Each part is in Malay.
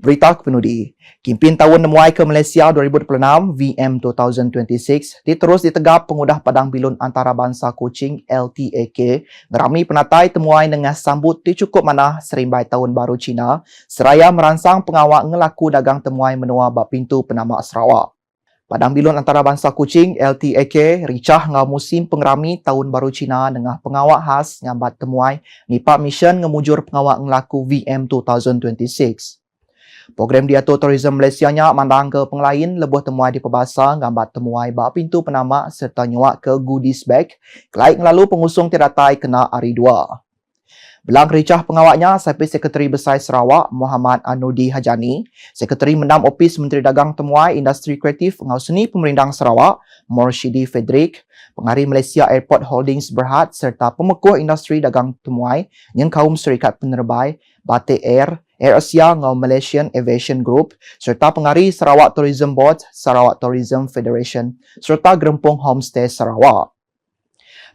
Berita kepenudi. Kimpin tahun Nemuai ke Malaysia 2026 VM 2026 diterus ditegap pengudah Padang Bilun Antarabangsa Kuching LTAK ngerami penatai temuai dengan sambut di cukup mana serimbai tahun baru Cina seraya merangsang pengawak ngelaku dagang temuai menua bab pintu penama Sarawak. Padang Bilun Antarabangsa Kuching LTAK ricah ngau musim pengerami tahun baru Cina dengan pengawak khas ngambat temuai nipak mission ngemujur pengawak ngelaku VM 2026. Program diatur Tourism Malaysia nya mandang ke penglain lebuh temuai di perbasa gambar temuai bak pintu penama serta nyuak ke goodies bag. Kelaik lalu pengusung tiratai kena hari dua. Belang ricah pengawaknya Sapi Sekretari Besar Sarawak Muhammad Anudi Hajani, Sekretari Mendam Opis Menteri Dagang Temuai Industri Kreatif Ngau Seni Pemerintah Sarawak Morshidi Fedrik, Pengarih Malaysia Airport Holdings Berhad serta Pemekuh Industri Dagang Temuai yang kaum Serikat Penerbai Batik Air Air Asia ngau Malaysian Aviation Group serta pengarih Sarawak Tourism Board, Sarawak Tourism Federation serta Gerempung Homestay Sarawak.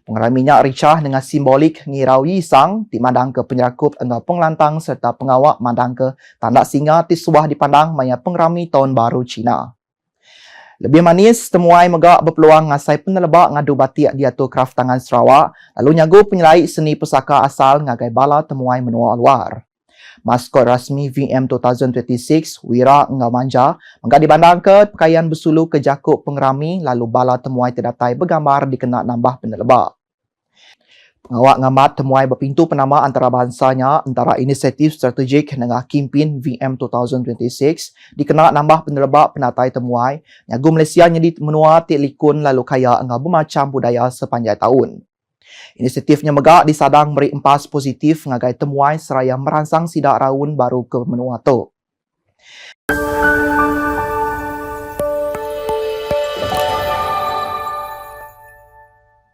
Pengarah minyak ricah dengan simbolik ngirau yisang dimandang ke penyakup engau penglantang serta pengawak mandang ke tanda singa tisuah dipandang maya pengerami tahun baru Cina. Lebih manis, temuai megak berpeluang ngasai penelebak ngadu batik diatur kraft tangan Sarawak lalu nyagu penyelai seni pusaka asal ngagai bala temuai menua luar. Maskot rasmi VM 2026, Wira Engau Manja, menggak dibandang ke pakaian bersulu ke jakuk pengerami lalu bala temuai terdatai bergambar dikena nambah penelebak. Pengawak ngamat temuai berpintu penama antarabangsanya antara inisiatif strategik dengan Kimpin VM 2026 dikena nambah penelebak penatai temuai nyagu Malaysia nyedi menua tik likun lalu kaya engau bermacam budaya sepanjang tahun. Inisiatifnya megak disadang beri empas positif ngagai temuai seraya merangsang sidak raun baru ke menua tu.